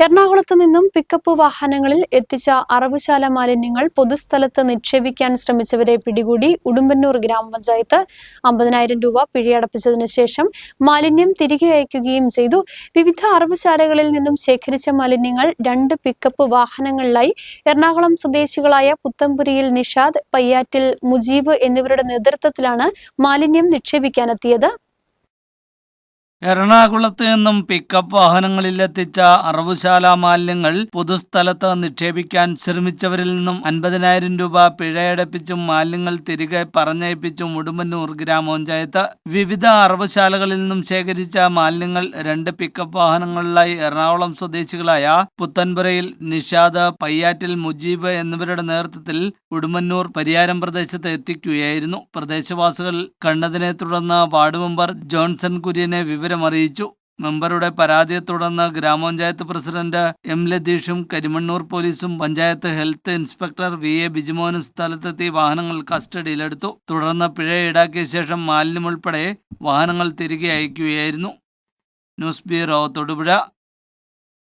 എറണാകുളത്ത് നിന്നും പിക്കപ്പ് വാഹനങ്ങളിൽ എത്തിച്ച അറവുശാല മാലിന്യങ്ങൾ പൊതുസ്ഥലത്ത് നിക്ഷേപിക്കാൻ ശ്രമിച്ചവരെ പിടികൂടി ഉടുമ്പന്നൂർ ഗ്രാമപഞ്ചായത്ത് അമ്പതിനായിരം രൂപ പിഴയടപ്പിച്ചതിനു ശേഷം മാലിന്യം തിരികെ അയക്കുകയും ചെയ്തു. വിവിധ അറവുശാലകളിൽ നിന്നും ശേഖരിച്ച മാലിന്യങ്ങൾ രണ്ട് പിക്കപ്പ് വാഹനങ്ങളിലായി എറണാകുളം സ്വദേശികളായ പുത്തമ്പുരിയിൽ നിഷാദ് പയ്യാറ്റിൽ മുജീബ് എന്നിവരുടെ നേതൃത്വത്തിലാണ് മാലിന്യം നിക്ഷേപിക്കാനെത്തിയത്. എറണാകുളത്ത് നിന്നും പിക്കപ്പ് വാഹനങ്ങളിൽ എത്തിച്ച അറവുശാല മാലിന്യങ്ങൾ പൊതുസ്ഥലത്ത് നിക്ഷേപിക്കാൻ ശ്രമിച്ചവരിൽ നിന്നും അൻപതിനായിരം രൂപ പിഴയടപ്പിച്ചും മാലിന്യങ്ങൾ തിരികെ പറഞ്ഞയപ്പിച്ചും ഉടുമ്പന്നൂർ ഗ്രാമപഞ്ചായത്ത് വിവിധ അറവുശാലകളിൽ നിന്നും ശേഖരിച്ച മാലിന്യങ്ങൾ രണ്ട് പിക്കപ്പ് വാഹനങ്ങളിലായി എറണാകുളം സ്വദേശികളായ പുത്തൻപുരയിൽ നിഷാദ് പയ്യാറ്റിൽ മുജീബ് എന്നിവരുടെ നേതൃത്വത്തിൽ ഉടുമ്പന്നൂർ പരിയാരം പ്രദേശത്ത് എത്തിക്കുകയായിരുന്നു. പ്രദേശവാസികൾ കണ്ടതിനെ തുടർന്ന് വാർഡ് മെമ്പർ ജോൺസൺ കുര്യനെ വിവരമറിയിച്ചു മെമ്പറുടെ പരാതിയെ തുടർന്ന് ഗ്രാമപഞ്ചായത്ത് പ്രസിഡന്റ് എം ലതീഷും കരിമണ്ണൂർ പോലീസും panchayat health inspector V A ബിജിമോഹനും സ്ഥലത്തെത്തി വാഹനങ്ങൾ കസ്റ്റഡിയിലെടുത്തു. തുടർന്ന് പിഴ ഈടാക്കിയ ശേഷം മാലിന്യം ഉൾപ്പെടെ വാഹനങ്ങൾ തിരികെ അയക്കുകയായിരുന്നു. News bureau Thodupuzha.